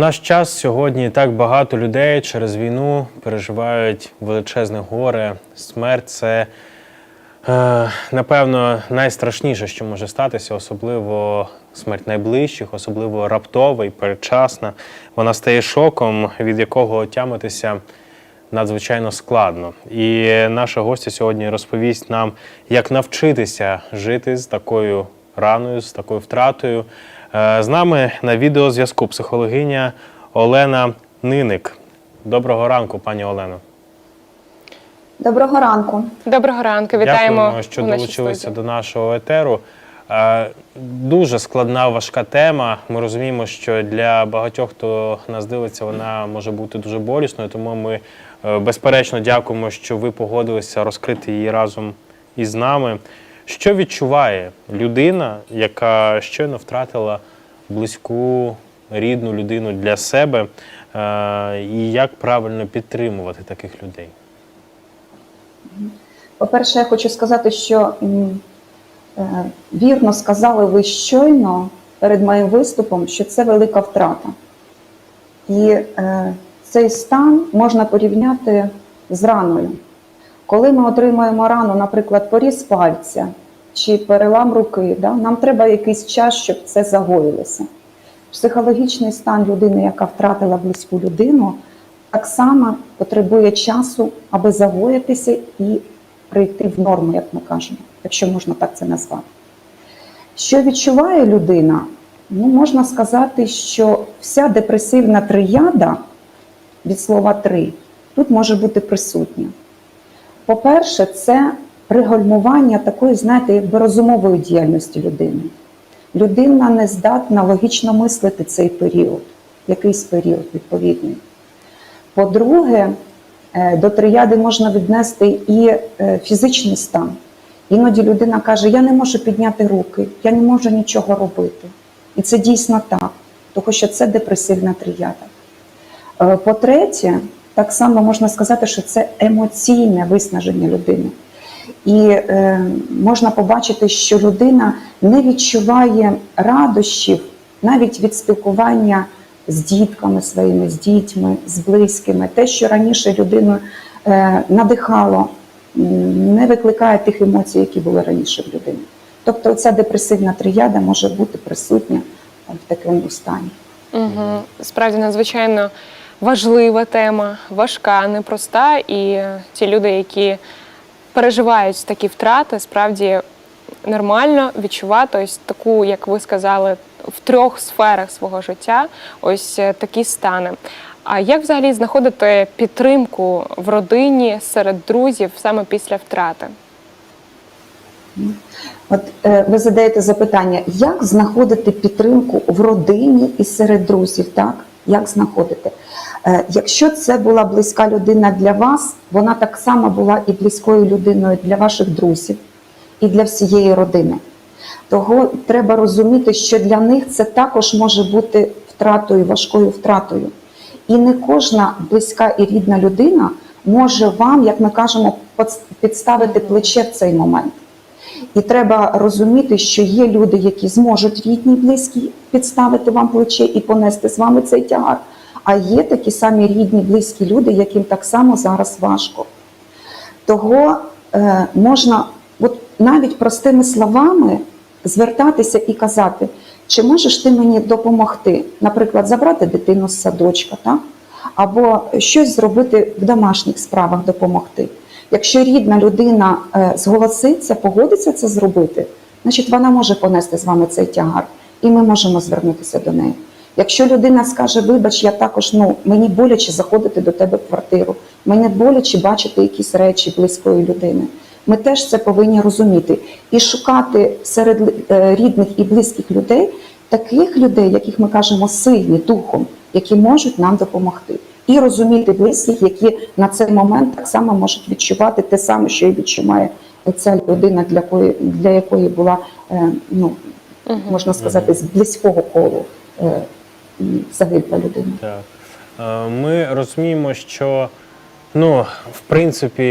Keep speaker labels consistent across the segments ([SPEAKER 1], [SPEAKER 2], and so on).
[SPEAKER 1] наш час сьогодні так багато людей через війну переживають величезне горе. Смерть це, е, напевно, найстрашніше, що може статися, особливо смерть найближчих, особливо раптова і передчасна. Вона стає шоком, від якого отямитися надзвичайно складно. І наша гостя сьогодні розповість нам, як навчитися жити з такою раною, з такою втратою. Е, З нами на відеозв'язку психологиня Олена Ниник. Доброго ранку, пані Олено.
[SPEAKER 2] Доброго ранку.
[SPEAKER 3] Доброго ранку, вітаємо.
[SPEAKER 1] Дякуємо, що долучилися
[SPEAKER 3] студії.
[SPEAKER 1] до нашого етеру. Е, Дуже складна, важка тема. Ми розуміємо, що для багатьох, хто нас дивиться, вона може бути дуже болісною. Тому ми е, безперечно дякуємо, що ви погодилися розкрити її разом із нами. Що відчуває людина, яка щойно втратила близьку рідну людину для себе, е, і як правильно підтримувати таких людей?
[SPEAKER 2] По-перше, я хочу сказати, що е, вірно сказали ви щойно перед моїм виступом, що це велика втрата. І е, цей стан можна порівняти з раною. Коли ми отримуємо рану, наприклад, поріз пальця чи перелам руки, да, нам треба якийсь час, щоб це загоїлося. Психологічний стан людини, яка втратила близьку людину, так само потребує часу, аби загоїтися і прийти в норму, як ми кажемо, якщо можна так це назвати. Що відчуває людина? Ну, можна сказати, що вся депресивна трияда від слова три тут може бути присутня. По-перше, це пригальмування такої, знаєте, розумової діяльності людини. Людина не здатна логічно мислити цей період, якийсь період відповідний. По-друге, е, до трияди можна віднести і е, фізичний стан. Іноді людина каже: Я не можу підняти руки, я не можу нічого робити. І це дійсно так, тому що це депресивна трияда. Е, По-третє, так само можна сказати, що це емоційне виснаження людини. І е, можна побачити, що людина не відчуває радощів навіть від спілкування з дітками своїми, з дітьми, з близькими. Те, що раніше людину е, надихало, не викликає тих емоцій, які були раніше в людини. Тобто ця депресивна трияда може бути присутня в такому стані.
[SPEAKER 3] Угу. Справді надзвичайно важлива тема, важка, непроста. І ті люди, які переживають такі втрати, справді нормально відчувати ось таку, як ви сказали, в трьох сферах свого життя, ось е, такі стани. А як взагалі знаходити підтримку в родині серед друзів саме після втрати?
[SPEAKER 2] От е, ви задаєте запитання, як знаходити підтримку в родині і серед друзів, так? Як знаходити? Е, якщо це була близька людина для вас, вона так само була і близькою людиною для ваших друзів, і для всієї родини. Того треба розуміти, що для них це також може бути втратою, важкою втратою. І не кожна близька і рідна людина може вам, як ми кажемо, підставити плече в цей момент. І треба розуміти, що є люди, які зможуть рідні, близькі підставити вам плече і понести з вами цей тягар. А є такі самі рідні, близькі люди, яким так само зараз важко. Того е, можна от навіть простими словами звертатися і казати, чи можеш ти мені допомогти, наприклад, забрати дитину з садочка, так? або щось зробити в домашніх справах допомогти. Якщо рідна людина е, зголоситься, погодиться це зробити, значить вона може понести з вами цей тягар, і ми можемо звернутися до неї. Якщо людина скаже, вибач, я також ну мені боляче заходити до тебе в квартиру, мені боляче бачити якісь речі близької людини. Ми теж це повинні розуміти. І шукати серед е, рідних і близьких людей таких людей, яких ми кажемо сильні духом, які можуть нам допомогти, і розуміти близьких, які на цей момент так само можуть відчувати те саме, що і відчуває ця людина, для якої для якої була е, ну можна сказати, з близького колу м, загибла людина.
[SPEAKER 1] Так. Е, Ми розуміємо, що ну, в принципі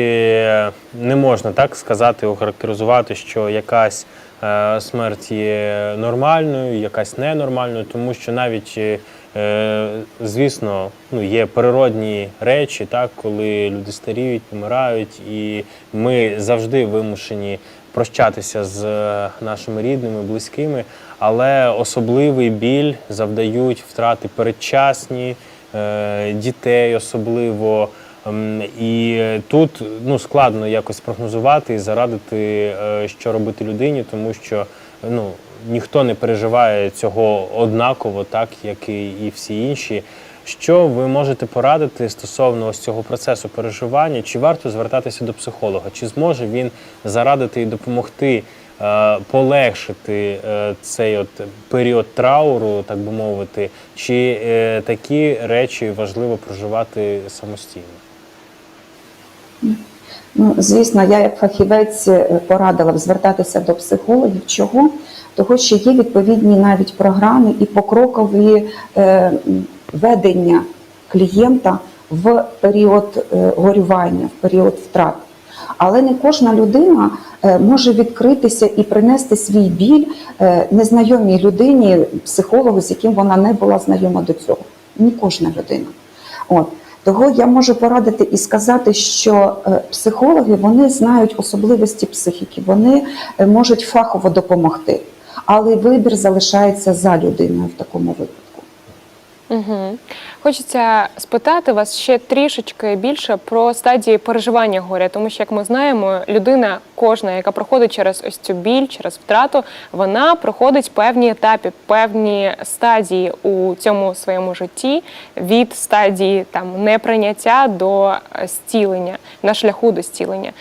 [SPEAKER 1] не можна так сказати, охарактеризувати, що якась е, смерть є нормальною, якась ненормальною, тому що навіть Е, звісно, ну, є природні речі, так, коли люди старіють, помирають, і ми завжди вимушені прощатися з е, нашими рідними, близькими, але особливий біль завдають втрати передчасні, е, дітей особливо. Ем, І тут ну, складно якось прогнозувати і зарадити, е, що робити людині, тому що ну, ніхто не переживає цього однаково, так як і, і всі інші. Що ви можете порадити стосовно ось цього процесу переживання? Чи варто звертатися до психолога? Чи зможе він зарадити і допомогти е, полегшити е, цей от період трауру, так би мовити, чи е, такі речі важливо проживати самостійно?
[SPEAKER 2] Ну, звісно, я як фахівець е, порадила б звертатися до психологів. Чого? Того, що є відповідні навіть програми і покрокові е, ведення клієнта в період е, горювання, в період втрат. Але не кожна людина е, може відкритися і принести свій біль е, незнайомій людині, психологу, з яким вона не була знайома до цього. Не кожна людина. От. Того я можу порадити і сказати, що психологи вони знають особливості психіки, вони можуть фахово допомогти, але вибір залишається за людиною в такому випадку.
[SPEAKER 3] Угу. Хочеться спитати вас ще трішечки більше про стадії переживання горя, тому що, як ми знаємо, людина кожна, яка проходить через ось цю біль, через втрату, вона проходить певні етапи, певні стадії у цьому своєму житті від стадії там неприйняття до е, зцілення, на шляху до зцілення.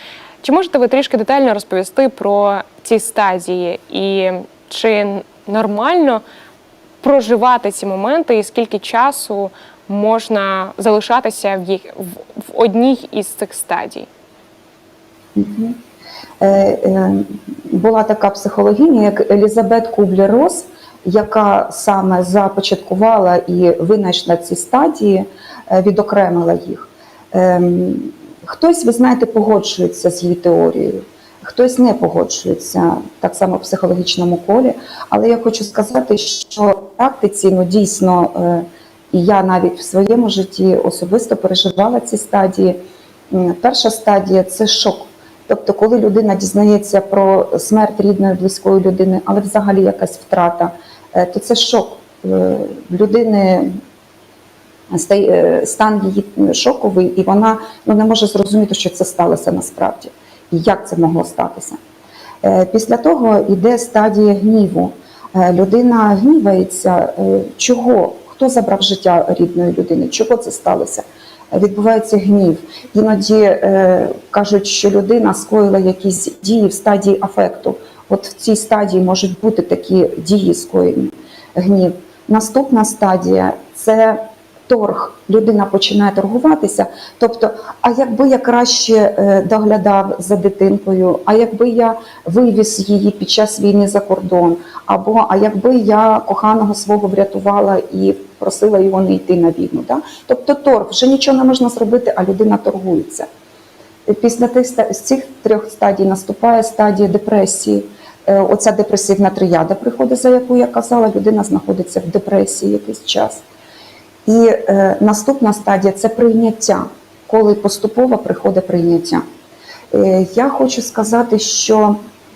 [SPEAKER 3] Чи можете ви трішки детально розповісти про ці стадії і чи нормально проживати ці моменти, і скільки часу можна залишатися в їх в, одній із цих стадій?
[SPEAKER 2] Е, е, Була така психологиня, як Елізабет Кублер-Рос, яка саме започаткувала і винайшла ці стадії, е, відокремила їх. Ем, Хтось, ви знаєте, погоджується з її теорією, хтось не погоджується так само в психологічному колі. Але я хочу сказати, що в практиці ну, дійсно, е, і я навіть в своєму житті особисто переживала ці стадії. Перша стадія це шок. Тобто, коли людина дізнається про смерть рідної близької людини, але взагалі якась втрата, е, то це шок. Е, людини стан її шоковий, і вона ну, не може зрозуміти, що це сталося насправді, і як це могло статися. Е, Після того йде стадія гніву. Е, Людина гнівається, е, чого? Хто забрав життя рідної людини? Чого це сталося? Відбувається гнів. Іноді е, кажуть, що людина скоїла якісь дії в стадії афекту. От в цій стадії можуть бути такі дії скоєні гнів. Наступна стадія це торг. Людина починає торгуватися. Тобто, а якби я краще е, доглядав за дитинкою, а якби я вивіз її під час війни за кордон, або а якби я коханого свого врятувала і просила його не йти на війну. Да? Тобто торг, вже нічого не можна зробити, а людина торгується. Після тих з цих трьох стадій наступає стадія депресії. Е, Оця депресивна трияда приходить, за яку я казала, людина знаходиться в депресії якийсь час. І е, наступна стадія це прийняття, коли поступово приходить прийняття. Е, я хочу сказати, що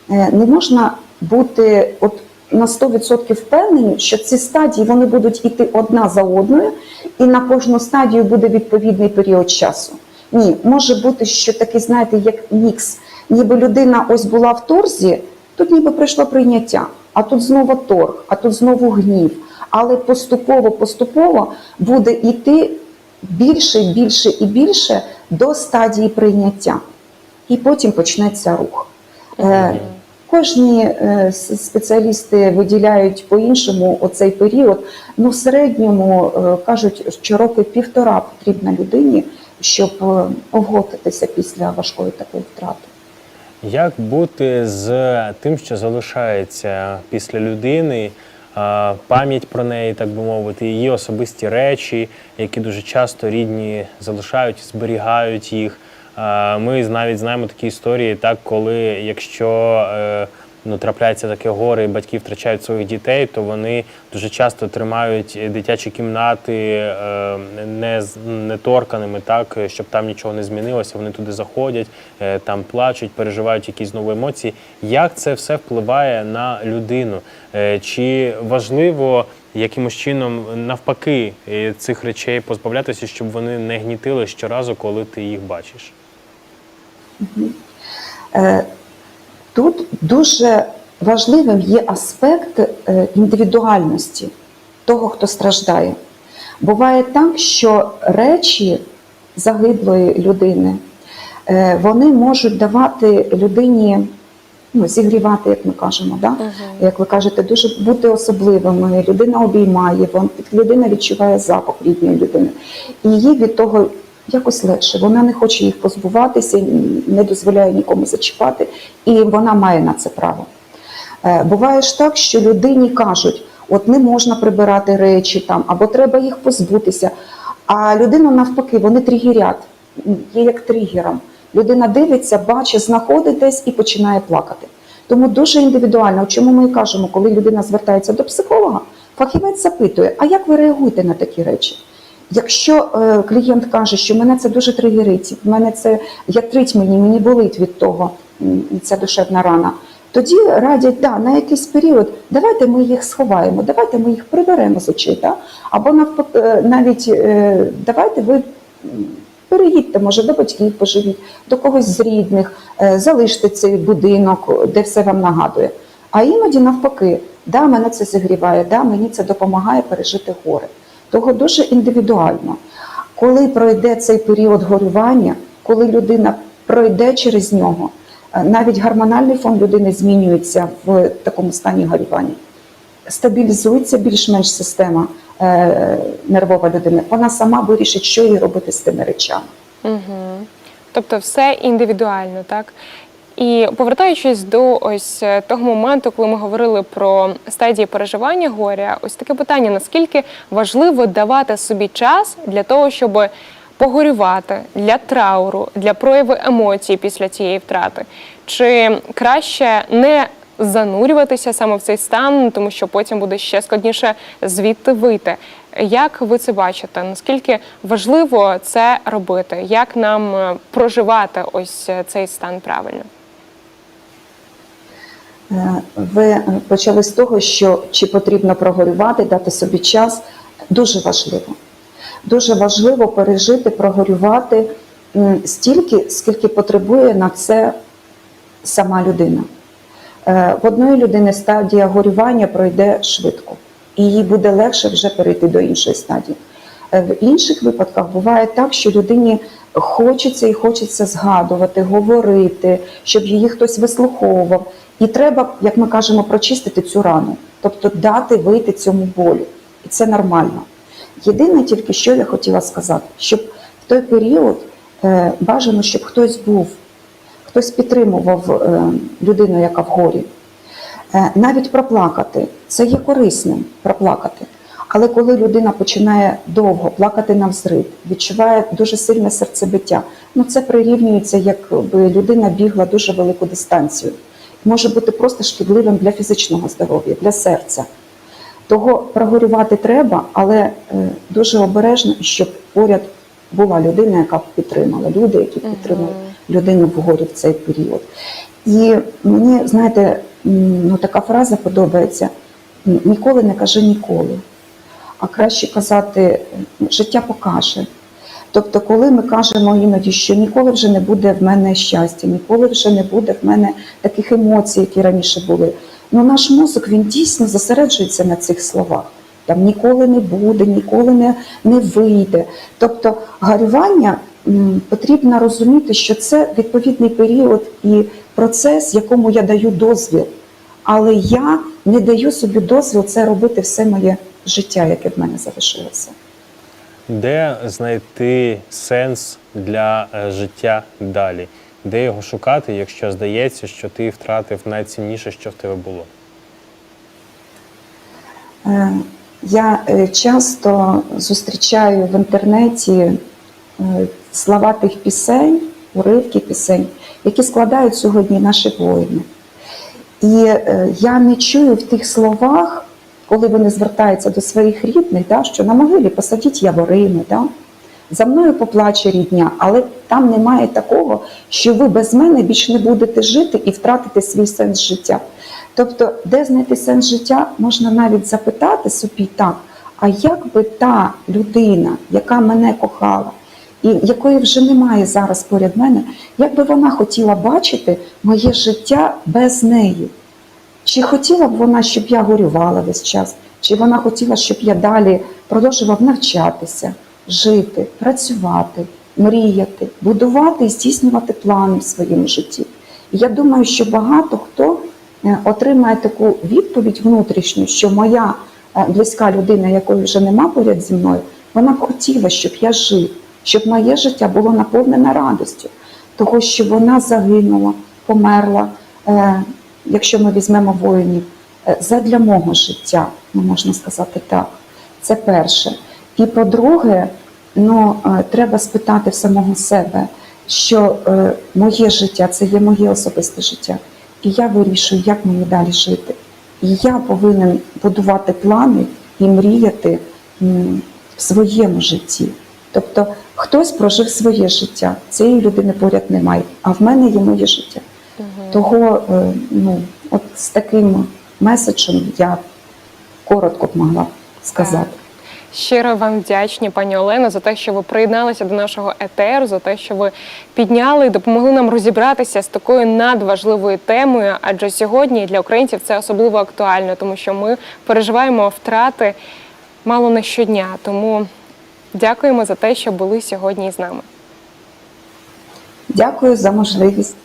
[SPEAKER 2] е, не можна бути от на 100% впевнені, що ці стадії вони будуть іти одна за одною, і на кожну стадію буде відповідний період часу. Ні, може бути, що такий, знаєте, як мікс. Ніби людина ось була в торзі, тут ніби прийшло прийняття, а тут знову торг, а тут знову гнів. Але поступово, поступово буде йти більше, більше і більше до стадії прийняття. І потім почнеться рух. Е, Кожні е, спеціалісти виділяють по-іншому оцей період. Ну, в середньому е, кажуть, що роки півтора потрібна людині, щоб оговтатися після важкої такої втрати.
[SPEAKER 1] Як бути з тим, що залишається після людини, пам'ять про неї, так би мовити, її особисті речі, які дуже часто рідні залишають, зберігають їх. Ми навіть знаємо такі історії, так коли якщо е, ну, трапляється таке горе, і батьки втрачають своїх дітей, то вони дуже часто тримають дитячі кімнати е, не, так, щоб там нічого не змінилося. Вони туди заходять, е, там плачуть, переживають якісь нові емоції. Як це все впливає на людину? Е, Чи важливо якимось чином навпаки е, цих речей позбавлятися, щоб вони не гнітили щоразу, коли ти їх бачиш?
[SPEAKER 2] Тут дуже важливим є аспект е, індивідуальності того, хто страждає. Буває так, що речі загиблої людини е, вони можуть давати людині ну, зігрівати, як ми кажемо. Да? Як ви кажете, дуже бути особливими. Людина обіймає, людина відчуває запах рідної людини. І їй від того якось легше. Вона не хоче їх позбуватися, не дозволяє нікому зачіпати, і вона має на це право. Е, Буває ж так, що людині кажуть, от не можна прибирати речі там, або треба їх позбутися. А людину навпаки, вони тригерять, є як тригером. Людина дивиться, бачить, знаходить десь і починає плакати. Тому дуже індивідуально, чому ми і кажемо, коли людина звертається до психолога, фахівець запитує, а як ви реагуєте на такі речі? Якщо е, клієнт каже, що мене це дуже тригерить, мене це ятрить мені, мені болить від того, ця душевна рана, тоді радять, да, на якийсь період, давайте ми їх сховаємо, давайте ми їх приберемо з очей. Да? Або навпаки, е, навіть е, давайте ви переїдьте, може, до батьків поживіть, до когось з рідних, залиште цей будинок, де все вам нагадує. А іноді навпаки, да, мене це зігріває, да, мені це допомагає пережити горе. Того дуже індивідуально. Коли пройде цей період горювання, коли людина пройде через нього, е, навіть гормональний фон людини змінюється в такому стані горювання. Стабілізується більш-менш система е, нервова людини, вона сама вирішить, що їй робити з тими речами.
[SPEAKER 3] Угу. Тобто все індивідуально, так? І повертаючись до ось е, того моменту, коли ми говорили про стадії переживання горя, ось таке питання: наскільки важливо давати собі час для того, щоб погорювати для трауру, для прояву емоцій після цієї втрати? Чи краще не занурюватися саме в цей стан, тому що потім буде ще складніше звідти вийти? Як ви це бачите? Наскільки важливо це робити? Як нам е, проживати ось е, цей стан правильно?
[SPEAKER 2] Е, Ви почали з того, що чи потрібно прогорювати, дати собі час. Дуже важливо. Дуже важливо пережити, прогорювати стільки, скільки потребує на це сама людина. Е, В одної людини стадія горювання пройде швидко, і їй буде легше вже перейти до іншої стадії. Е, В інших випадках буває так, що людині хочеться і хочеться згадувати, говорити, щоб її хтось вислуховував. І треба, як ми кажемо, прочистити цю рану, тобто дати вийти цьому болю. І це нормально. Єдине тільки, що я хотіла сказати, щоб в той період е, бажано, щоб хтось був, хтось підтримував е, людину, яка в горі. Е, навіть проплакати це є корисним проплакати. Але коли людина починає довго плакати на взрив, відчуває дуже сильне серцебиття, ну це прирівнюється, якби людина бігла дуже велику дистанцію. Може бути просто шкідливим для фізичного здоров'я, для серця. Того прогорювати треба, але е, дуже обережно, щоб поряд була людина, яка б підтримала, люди, які підтримали людину в горі в цей період. І мені, знаєте, ну, така фраза подобається: ніколи не кажи ніколи, а краще казати, життя покаже. Тобто, коли ми кажемо іноді, що ніколи вже не буде в мене щастя, ніколи вже не буде в мене таких емоцій, які раніше були. Ну, наш мозок він дійсно зосереджується на цих словах. Там ніколи не буде, ніколи не, не вийде. Тобто, горювання м, потрібно розуміти, що це відповідний період і процес, якому я даю дозвіл. Але я не даю собі дозвіл це робити все моє життя, яке в мене залишилося.
[SPEAKER 1] Де знайти сенс для е, життя далі? Де його шукати, якщо здається, що ти втратив найцінніше, що в тебе було?
[SPEAKER 2] Е, Я е, часто зустрічаю в інтернеті слова тих пісень, уривки пісень, які складають сьогодні наші воїни. І я не чую в тих словах, коли вони звертаються до своїх рідних, да, що на могилі посадіть яворини, да, за мною поплаче рідня, але там немає такого, що ви без мене більше не будете жити і втратите свій сенс життя. Тобто, де знайти сенс життя, можна навіть запитати собі так, а як би та людина, яка мене кохала, і якої вже немає зараз поряд мене, як би вона хотіла бачити моє життя без неї? Чи хотіла б вона, щоб я горювала весь час? Чи вона хотіла, щоб я далі продовжував навчатися, жити, працювати, мріяти, будувати і здійснювати плани в своєму житті? І я думаю, що багато хто е, отримає таку відповідь внутрішню, що моя е, близька людина, якої вже нема поряд зі мною, вона б хотіла, щоб я жив, щоб моє життя було наповнене радістю, того, що вона загинула, померла. Якщо ми візьмемо воїнів, е, задля мого життя, ну можна сказати так. Це перше. І по-друге, ну, е, треба спитати самого себе, що е, моє життя це є моє особисте життя. І я вирішую, як мені далі жити. І я повинен будувати плани і мріяти в своєму житті. Тобто хтось прожив своє життя, цієї людини поряд немає, а в мене є моє життя. Того е, ну, от з таким меседжем я коротко б могла сказати.
[SPEAKER 3] Щиро вам вдячні, пані Олено, за те, що ви приєдналися до нашого етеру, за те, що ви підняли і допомогли нам розібратися з такою надважливою темою. Адже сьогодні для українців це особливо актуально, тому що ми переживаємо втрати мало не щодня. Тому дякуємо за те, що були сьогодні з нами.
[SPEAKER 2] Дякую за можливість.